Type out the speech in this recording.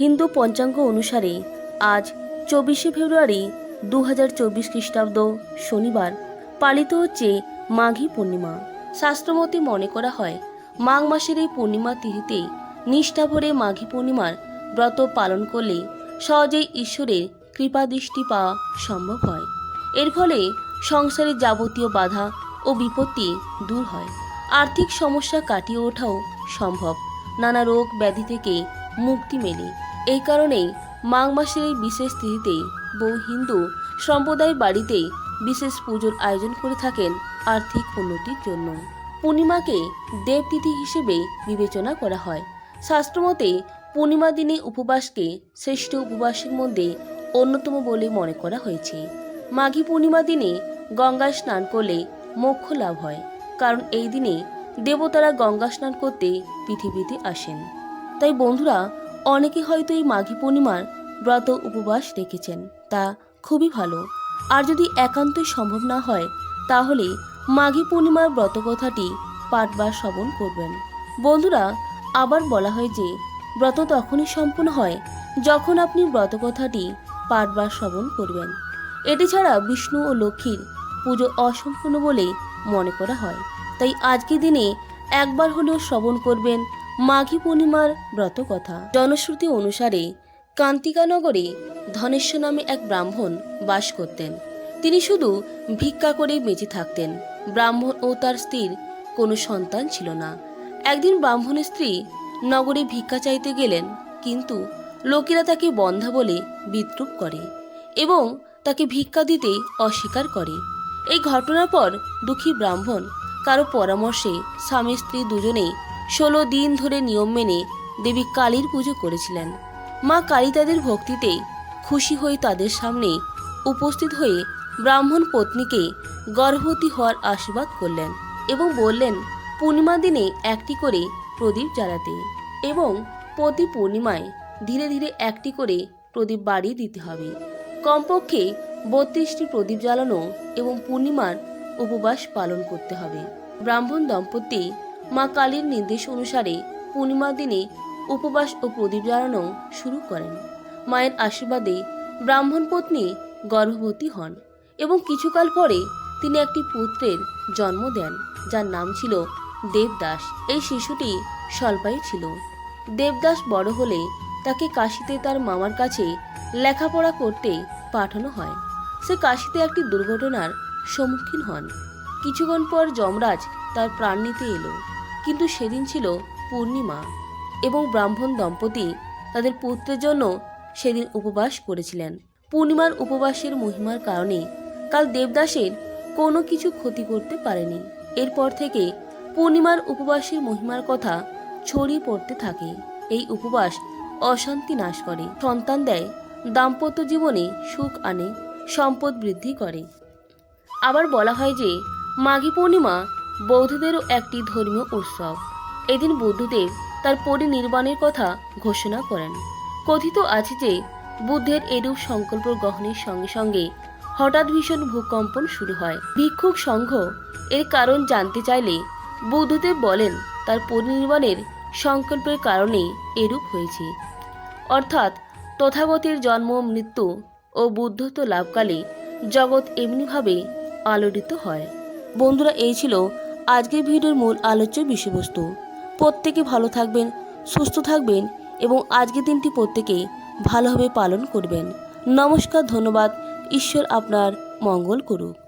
হিন্দু পঞ্চাঙ্গ অনুসারে আজ চব্বিশে ফেব্রুয়ারি দু হাজার চব্বিশ খ্রিস্টাব্দ শনিবার পালিত হচ্ছে মাঘী পূর্ণিমা। শাস্ত্রমতে মনে করা হয়, মাঘ মাসের এই পূর্ণিমা তিথিতে নিষ্ঠা ভরে মাঘী পূর্ণিমার ব্রত পালন করলে সহজেই ঈশ্বরের কৃপাদৃষ্টি পাওয়া সম্ভব হয়। এর ফলে সংসারের যাবতীয় বাধা ও বিপত্তি দূর হয়। আর্থিক সমস্যা কাটিয়ে ওঠাও সম্ভব। নানা রোগ ব্যাধি থেকে মুক্তি মেলে। এই কারণেই মাঘ মাসের এই বিশেষ তিথিতে বহু হিন্দু সম্প্রদায় বাড়িতে বিশেষ পুজোর আয়োজন করে থাকেন আর্থিক উন্নতির জন্য। পূর্ণিমাকে দেবতিথি হিসেবে বিবেচনা করা হয়। শাস্ত্রমতে পূর্ণিমা দিনে উপবাসকে শ্রেষ্ঠ উপবাসের মধ্যে অন্যতম বলে মনে করা হয়েছে। মাঘী পূর্ণিমা দিনে গঙ্গায় স্নান করলে মোক্ষ লাভ হয়, কারণ এই দিনে দেবতারা গঙ্গা স্নান করতে পৃথিবীতে আসেন। তাই বন্ধুরা অনেকে হয়তো এই মাঘী পূর্ণিমার ব্রত উপবাস রেখেছেন, তা খুবই ভালো। আর যদি একান্তই সম্ভব না হয়, তাহলে মাঘী পূর্ণিমার ব্রত কথাটি পাঠ বা শ্রবণ করবেন। বন্ধুরা, আবার বলা হয় যে, ব্রত তখনই সম্পূর্ণ হয় যখন আপনি ব্রত কথাটি পাঠ বা শ্রবণ করবেন। এটি ছাড়া বিষ্ণু ও লক্ষ্মীর পুজো অসম্পূর্ণ বলে মনে করা হয়। তাই আজকের দিনে একবার হলেও শ্রবণ করবেন মাঘী পূর্ণিমার ব্রত কথা জনশ্রুতি অনুসারে কান্তিকানগরে ধনেশ্বর নামে এক ব্রাহ্মণ বাস করতেন। তিনি শুধু ভিক্ষা করে বেঁচে থাকতেন। ব্রাহ্মণ ও তার স্ত্রীর কোনো সন্তান ছিল না। একদিন ব্রাহ্মণের স্ত্রী নগরে ভিক্ষা চাইতে গেলেন, কিন্তু লোকেরা তাকে বন্ধা বলে বিদ্রুপ করে এবং তাকে ভিক্ষা দিতে অস্বীকার করে। এই ঘটনার পর দুঃখী ব্রাহ্মণ কারও পরামর্শে স্বামী স্ত্রী দুজনেই ষোলো দিন ধরে নিয়ম মেনে দেবী কালীর পুজো করেছিলেন। মা কালী তাদের ভক্তিতে খুশি হয়ে তাদের সামনে উপস্থিত হয়ে ব্রাহ্মণ পত্নীকে গর্ভবতী হওয়ার আশীর্বাদ করলেন এবং বললেন, পূর্ণিমা দিনে একটি করে প্রদীপ জ্বালাতে এবং প্রতি পূর্ণিমায় ধীরে ধীরে একটি করে প্রদীপ বাড়িয়ে দিতে হবে। কমপক্ষে বত্রিশটি প্রদীপ জ্বালানো এবং পূর্ণিমার উপবাস পালন করতে হবে। ব্রাহ্মণ দম্পতি মা কালীর নির্দেশ অনুসারে পূর্ণিমার দিনে উপবাস ও প্রদীপ জ্বালানো শুরু করেন। মায়ের আশীর্বাদে ব্রাহ্মণ পত্নী গর্ভবতী হন এবং কিছুকাল পরে তিনি একটি পুত্রের জন্ম দেন, যার নাম ছিল দেবদাস। এই শিশুটি স্বল্পায়ু ছিল। দেবদাস বড় হলে তাকে কাশিতে তার মামার কাছে লেখাপড়া করতে পাঠানো হয়। সে কাশিতে একটি দুর্ঘটনার সম্মুখীন হন। কিছুক্ষণ পর যমরাজ তার প্রাণ নিতে এলো। কিন্তু সেদিন ছিল পূর্ণিমা এবং ব্রাহ্মণ দম্পতি তাদের পুত্রের জন্য সেদিন উপবাস করেছিলেন। পূর্ণিমার উপবাসের মহিমার কারণে কাল দেবদাসের কোনো কিছু ক্ষতি করতে পারেনি। এরপর থেকে পূর্ণিমার উপবাসের মহিমার কথা ছড়িয়ে পড়তে থাকে। এই উপবাস অশান্তি নাশ করে, সন্তান দেয়, দাম্পত্য জীবনে সুখ আনে, সম্পদ বৃদ্ধি করে। আবার বলা হয় যে, মাঘী পূর্ণিমা বৌদ্ধদেরও একটি ধর্মীয় উৎসব। এদিন বুদ্ধদেব তার পরিনির্বাণের কথা ঘোষণা করেন। কথিত আছে যে, বুদ্ধের এরূপ সংকল্প গ্রহণের সঙ্গে সঙ্গে হঠাৎ ভীষণ ভূকম্পন শুরু হয়। ভিক্ষুক সংঘ এর কারণ জানতে চাইলে বুদ্ধদেব বলেন, তার পরিনির্বাণের সংকল্পের কারণে এরূপ হয়েছে। অর্থাৎ তথাগতের জন্ম, মৃত্যু ও বুদ্ধত্ব লাভকালে জগৎ এমনিভাবে আলোড়িত হয়। বন্ধুরা, এই ছিল আজকের ভিডিওর মূল আলোচ্য বিষয়বস্তু। প্রত্যেকে ভালো থাকবেন, সুস্থ থাকবেন এবং আজকের দিনটি প্রত্যেকেই ভালোভাবে পালন করবেন। নমস্কার, ধন্যবাদ। ঈশ্বর আপনার মঙ্গল করুক।